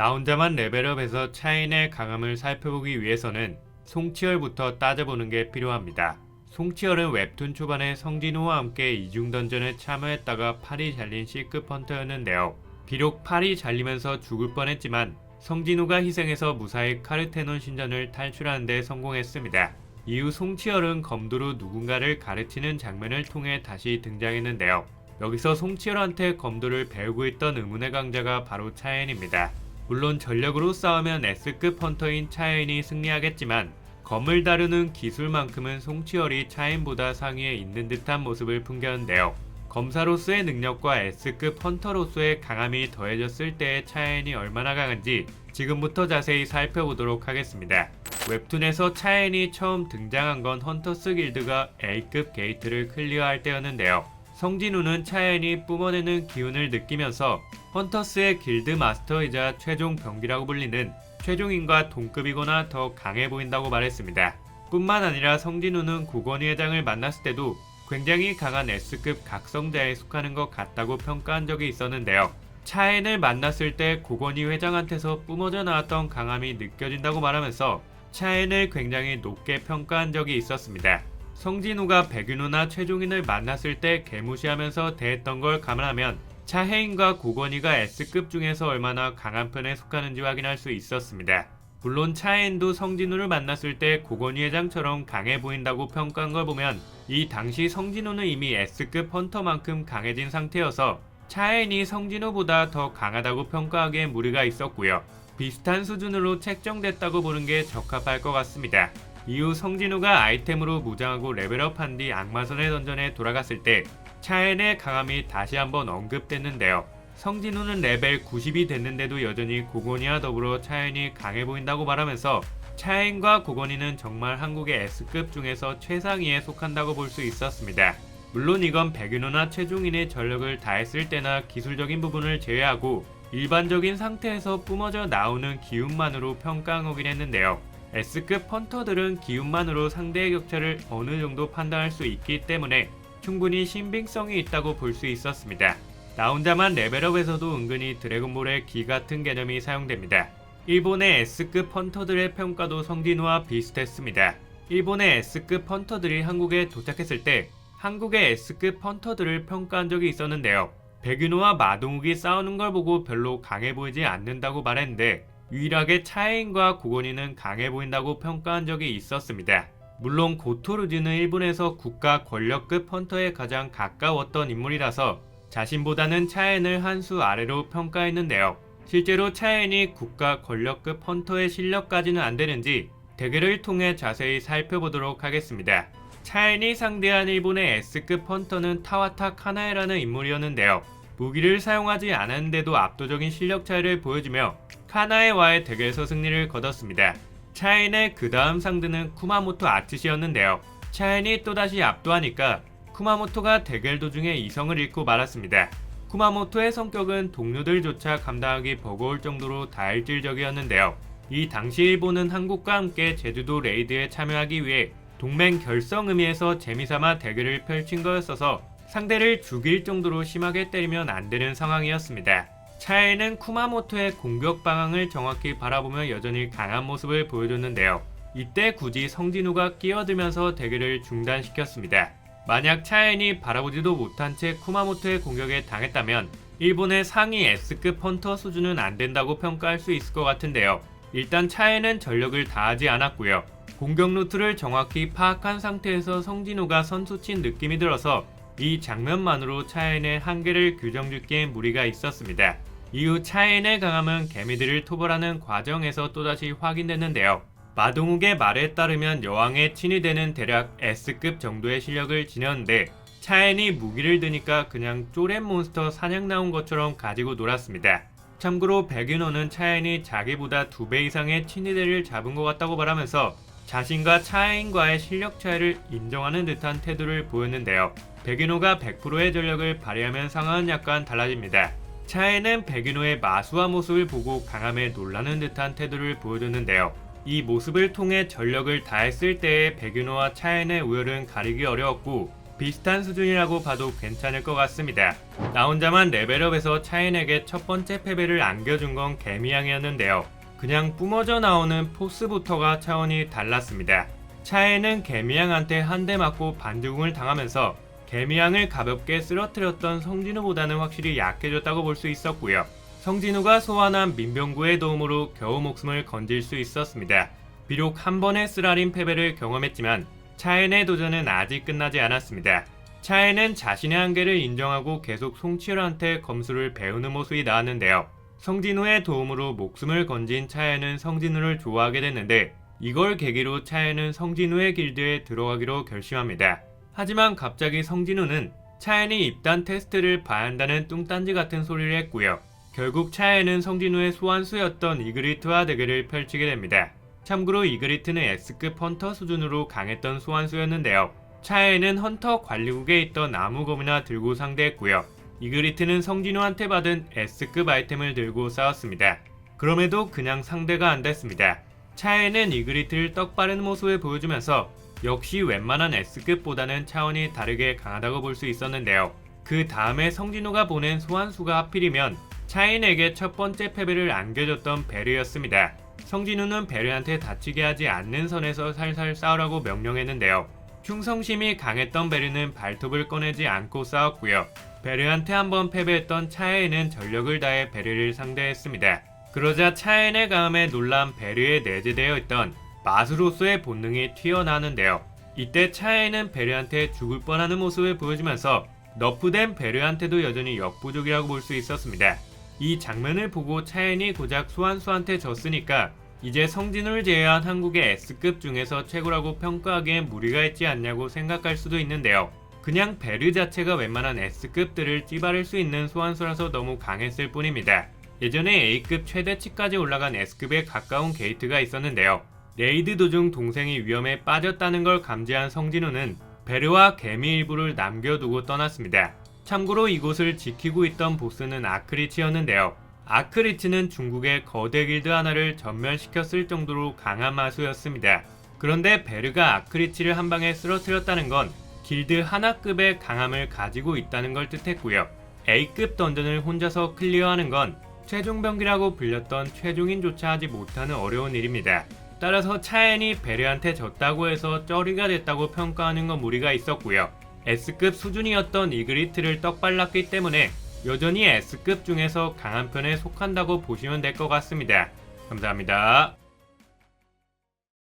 나 혼자만 레벨업해서 차인의 강함을 살펴보기 위해서는 송치열부터 따져보는 게 필요합니다. 송치열은 웹툰 초반에 성진우와 함께 이중 던전에 참여했다가 팔이 잘린 C급 헌터였는데요. 비록 팔이 잘리면서 죽을 뻔했지만 성진우가 희생해서 무사히 카르테논 신전을 탈출하는 데 성공했습니다. 이후 송치열은 검도로 누군가를 가르치는 장면을 통해 다시 등장했는데요. 여기서 송치열한테 검도를 배우고 있던 의문의 강자가 바로 차엔입니다. 물론 전력으로 싸우면 S급 헌터인 차엔이 승리하겠지만 검을 다루는 기술만큼은 송치열이 차엔보다 상위에 있는 듯한 모습을 풍겼는데요. 검사로서의 능력과 S급 헌터로서의 강함이 더해졌을 때의 차엔이 얼마나 강한지 지금부터 자세히 살펴보도록 하겠습니다. 웹툰에서 차엔이 처음 등장한 건 헌터스 길드가 A급 게이트를 클리어할 때였는데요. 성진우는 차엔이 뿜어내는 기운을 느끼면서 헌터스의 길드 마스터이자 최종 병기라고 불리는 최종인과 동급이거나 더 강해 보인다고 말했습니다. 뿐만 아니라 성진우는 고건희 회장을 만났을 때도 굉장히 강한 S급 각성자에 속하는 것 같다고 평가한 적이 있었는데요. 차엔을 만났을 때 고건희 회장한테서 뿜어져 나왔던 강함이 느껴진다고 말하면서 차엔을 굉장히 높게 평가한 적이 있었습니다. 성진우가 백윤호나 최종인을 만났을 때 개무시하면서 대했던 걸 감안하면 차혜인과 고건희가 S급 중에서 얼마나 강한 편에 속하는지 확인할 수 있었습니다. 물론 차혜인도 성진우를 만났을 때 고건희 회장처럼 강해 보인다고 평가한 걸 보면 이 당시 성진우는 이미 S급 헌터만큼 강해진 상태여서 차혜인이 성진우보다 더 강하다고 평가하기에 무리가 있었고요. 비슷한 수준으로 책정됐다고 보는 게 적합할 것 같습니다. 이후 성진우가 아이템으로 무장하고 레벨업한 뒤 악마선의 던전에 돌아갔을 때 차엔의 강함이 다시 한번 언급됐는데요. 성진우는 레벨 90이 됐는데도 여전히 고건이와 더불어 차엔이 강해 보인다고 말하면서 차엔과 고건이는 정말 한국의 S급 중에서 최상위에 속한다고 볼 수 있었습니다. 물론 이건 백윤호나 최종인의 전력을 다했을 때나 기술적인 부분을 제외하고 일반적인 상태에서 뿜어져 나오는 기운만으로 평가한 거긴 했는데요. S급 헌터들은 기운만으로 상대의 격차를 어느 정도 판단할 수 있기 때문에 충분히 신빙성이 있다고 볼 수 있었습니다. 나 혼자만 레벨업에서도 은근히 드래곤볼의 기 같은 개념이 사용됩니다. 일본의 S급 헌터들의 평가도 성진우와 비슷했습니다. 일본의 S급 헌터들이 한국에 도착했을 때 한국의 S급 헌터들을 평가한 적이 있었는데요. 백윤호와 마동욱이 싸우는 걸 보고 별로 강해 보이지 않는다고 말했는데 유일하게 차혜인과 고건이는 강해 보인다고 평가한 적이 있었습니다. 물론 고토르즈는 일본에서 국가 권력급 헌터에 가장 가까웠던 인물이라서 자신보다는 차엔을 한 수 아래로 평가했는데요. 실제로 차엔이 국가 권력급 헌터의 실력까지는 안 되는지 대결을 통해 자세히 살펴보도록 하겠습니다. 차엔이 상대한 일본의 S급 헌터는 타와타 카나에라는 인물이었는데요. 무기를 사용하지 않았는데도 압도적인 실력 차이를 보여주며 카나에와의 대결에서 승리를 거뒀습니다. 차엔의 그 다음 상대는 쿠마모토 아츠시였는데요. 차엔이 또다시 압도하니까 쿠마모토가 대결 도중에 이성을 잃고 말았습니다. 쿠마모토의 성격은 동료들조차 감당하기 버거울 정도로 다혈질적이었는데요. 이 당시 일본은 한국과 함께 제주도 레이드에 참여하기 위해 동맹 결성 의미에서 재미삼아 대결을 펼친 거였어서 상대를 죽일 정도로 심하게 때리면 안 되는 상황이었습니다. 차에는 쿠마모토의 공격 방향을 정확히 바라보며 여전히 강한 모습을 보여줬는데요. 이때 굳이 성진우가 끼어들면서 대결을 중단시켰습니다. 만약 차엔이 바라보지도 못한 채 쿠마모토의 공격에 당했다면 일본의 상위 S급 헌터 수준은 안 된다고 평가할 수 있을 것 같은데요. 일단 차엔은 전력을 다하지 않았고요. 공격 루트를 정확히 파악한 상태에서 성진우가 선수친 느낌이 들어서 이 장면만으로 차엔의 한계를 규정짓기엔 무리가 있었습니다. 이후 차엔의 강함은 개미들을 토벌하는 과정에서 또다시 확인됐는데요. 마동욱의 말에 따르면 여왕의 친이 되는 대략 S급 정도의 실력을 지녔는데 차엔이 무기를 드니까 그냥 쪼렛 몬스터 사냥 나온 것처럼 가지고 놀았습니다. 참고로 백윤호는 차엔이 자기보다 두 배 이상의 친위대를 잡은 것 같다고 말하면서 자신과 차엔과의 실력 차이를 인정하는 듯한 태도를 보였는데요. 백윤호가 100%의 전력을 발휘하면 상황은 약간 달라집니다. 차에는 백윤호의 마수와 모습을 보고 강함에 놀라는 듯한 태도를 보여줬는데요. 이 모습을 통해 전력을 다했을 때의 백윤호와 차엔의 우열은 가리기 어려웠고 비슷한 수준이라고 봐도 괜찮을 것 같습니다. 나 혼자만 레벨업에서 차인에게 첫 번째 패배를 안겨준 건 개미양이었는데요. 그냥 뿜어져 나오는 포스부터가 차원이 달랐습니다. 차에는 개미양한테 한 대 맞고 반죽을 당하면서 개미양을 가볍게 쓰러뜨렸던 성진우보다는 확실히 약해졌다고 볼 수 있었고요. 성진우가 소환한 민병구의 도움으로 겨우 목숨을 건질 수 있었습니다. 비록 한 번의 쓰라린 패배를 경험했지만 차엔의 도전은 아직 끝나지 않았습니다. 차엔은 자신의 한계를 인정하고 계속 송치열한테 검수를 배우는 모습이 나왔는데요. 성진우의 도움으로 목숨을 건진 차엔은 성진우를 좋아하게 됐는데 이걸 계기로 차엔은 성진우의 길드에 들어가기로 결심합니다. 하지만 갑자기 성진우는 차엔이 입단 테스트를 봐야 한다는 뚱딴지 같은 소리를 했고요. 결국 차엔은 성진우의 소환수였던 이그리트와 대결을 펼치게 됩니다. 참고로 이그리트는 S급 헌터 수준으로 강했던 소환수였는데요. 차에는 헌터 관리국에 있던 나무검이나 들고 상대했고요. 이그리트는 성진우한테 받은 S급 아이템을 들고 싸웠습니다. 그럼에도 그냥 상대가 안 됐습니다. 차에는 이그리트를 떡바른 모습을 보여주면서 역시 웬만한 S급보다는 차원이 다르게 강하다고 볼 수 있었는데요. 그 다음에 성진우가 보낸 소환수가 하필이면 차인에게 첫 번째 패배를 안겨줬던 베르였습니다. 성진우는 베르한테 다치게 하지 않는 선에서 살살 싸우라고 명령했는데요. 충성심이 강했던 베르는 발톱을 꺼내지 않고 싸웠고요. 베르한테 한번 패배했던 차에는 전력을 다해 베르를 상대했습니다. 그러자 차엔의 강함에 놀란 베르에 내재되어 있던 마수로서의 본능이 튀어나왔는데요. 이때 차엔은 베르한테 죽을 뻔하는 모습을 보여주면서 너프된 베르한테도 여전히 역부족이라고 볼 수 있었습니다. 이 장면을 보고 차엔이 고작 소환수한테 졌으니까 이제 성진우를 제외한 한국의 S급 중에서 최고라고 평가하기엔 무리가 있지 않냐고 생각할 수도 있는데요. 그냥 베르 자체가 웬만한 S급들을 찌바를 수 있는 소환수라서 너무 강했을 뿐입니다. 예전에 A급 최대치까지 올라간 S급에 가까운 게이트가 있었는데요. 레이드 도중 동생이 위험에 빠졌다는 걸 감지한 성진우는 베르와 개미 일부를 남겨두고 떠났습니다. 참고로 이곳을 지키고 있던 보스는 아크리치였는데요. 아크리치는 중국의 거대 길드 하나를 전멸시켰을 정도로 강한 마수였습니다. 그런데 베르가 아크리치를 한 방에 쓰러뜨렸다는 건 길드 하나급의 강함을 가지고 있다는 걸 뜻했고요. A급 던전을 혼자서 클리어하는 건 최종병기라고 불렸던 최종인조차 하지 못하는 어려운 일입니다. 따라서 차엔이 베르한테 졌다고 해서 쩌리가 됐다고 평가하는 건 무리가 있었고요. S급 수준이었던 이그리트를 떡발랐기 때문에 여전히 S급 중에서 강한 편에 속한다고 보시면 될 것 같습니다. 감사합니다.